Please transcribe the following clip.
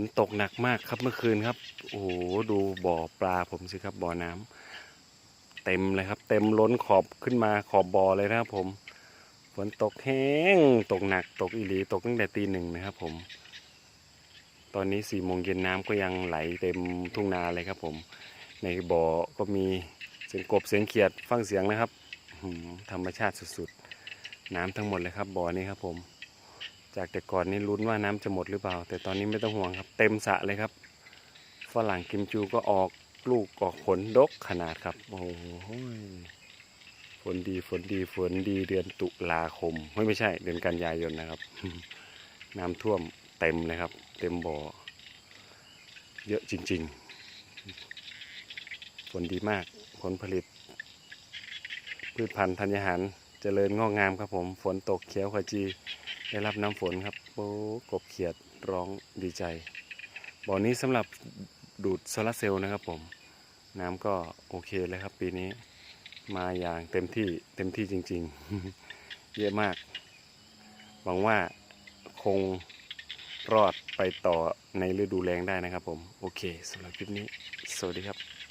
นตกหนักมากครับเมื่อคืนครับ โอ้โห ดูบ่อปลาผมสิครับบ่อน้ำเต็มเลยครับ เต็มล้นขอบขึ้นมาขอบบ่อเลยนะครับผม ฝนตกแห้ง ตกหนัก ตกอีหลี ตกตั้งแต่ตีหนึ่งนะครับผม ตอนนี้สี่โมงเย็นน้ำก็ยังไหลเต็มทุ่งนาเลยครับผม ในบ่อก็มีเสียงกบเสียงเขียดฟังเสียงนะครับธรรมชาติสุดๆ น้ำทั้งหมดเลยครับบ่อนี้ครับผม จากแต่ก่อนนี้ลุ้นว่าน้ำจะหมดหรือเปล่า แต่ตอนนี้ไม่ต้องห่วงครับ เต็มสระเลยครับฝรั่งกิมจูก็ออกลูกออกผลดกขนาดครับ โอ้โหฝนดีฝนดีฝนดีเดือนตุลาคม ไม่ไม่ใช่ เดือนกันยายนนะครับ น้ำท่วมเต็มเลยครับ เต็มบ่อ เยอะจริงๆฝนดีมากผลผลิต พืชพันธุ์ธัญญาหาร เจริญงอกงามครับผม ฝนตกเขียวขจี ได้รับน้ำฝนครับโอ้กบเขียดร้องดีใจ บ่อนี้สำหรับดูดโซลาร์เซลล์นะครับผม น้ำก็โอเคเลยครับปีนี้ มาอย่างเต็มที่เต็มที่จริง ๆ เยอะมาก หวังว่าคงรอดไปต่อในฤดูแล้งได้นะครับผม โอเคสำหรับคลิปนี้ สวัสดีครับ